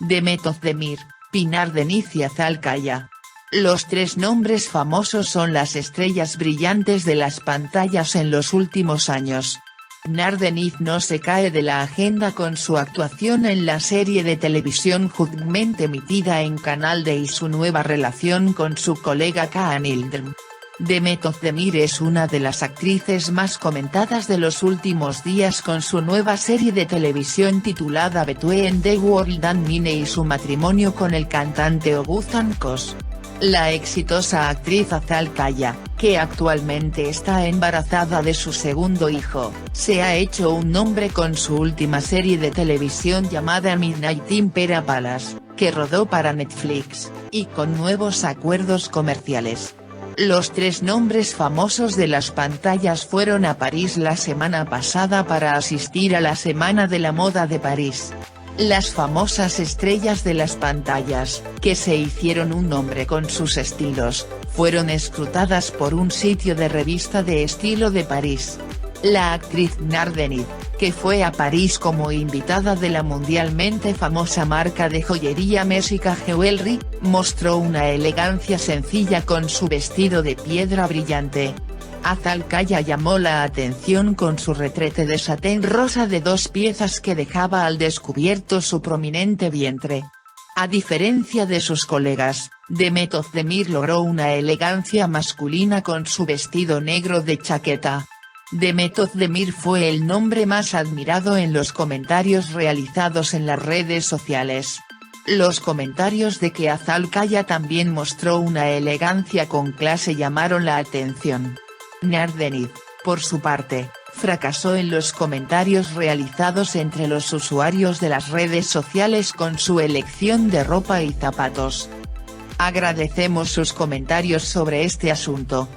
Demet Özdemir, Pinar Deniz y Azal Kaya. Los tres nombres famosos son las estrellas brillantes de las pantallas en los últimos años. Deniz no se cae de la agenda con su actuación en la serie de televisión Judgment emitida en Canal D y su nueva relación con su colega Kaan Ildem. Demet Özdemir es una de las actrices más comentadas de los últimos días con su nueva serie de televisión titulada Between the World and Mine y su matrimonio con el cantante Oguzhan Kos. La exitosa actriz Azal Kaya, que actualmente está embarazada de su segundo hijo, se ha hecho un nombre con su última serie de televisión llamada Midnight in Pera Palace, que rodó para Netflix, y con nuevos acuerdos comerciales. Los tres nombres famosos de las pantallas fueron a París la semana pasada para asistir a la Semana de la Moda de París. Las famosas estrellas de las pantallas, que se hicieron un nombre con sus estilos, fueron escrutadas por un sitio de revista de estilo de París. La actriz Nardenid, que fue a París como invitada de la mundialmente famosa marca de joyería Messica Jewelry, mostró una elegancia sencilla con su vestido de piedra brillante, Azalcaya llamó la atención con su retrete de satén rosa de dos piezas que dejaba al descubierto su prominente vientre. A diferencia de sus colegas, Demet Özdemir logró una elegancia masculina con su vestido negro de chaqueta. Demet Özdemir fue el nombre más admirado en los comentarios realizados en las redes sociales. Los comentarios de que Azalcaya también mostró una elegancia con clase llamaron la atención. Nardenid, por su parte, fracasó en los comentarios realizados entre los usuarios de las redes sociales con su elección de ropa y zapatos. Agradecemos sus comentarios sobre este asunto.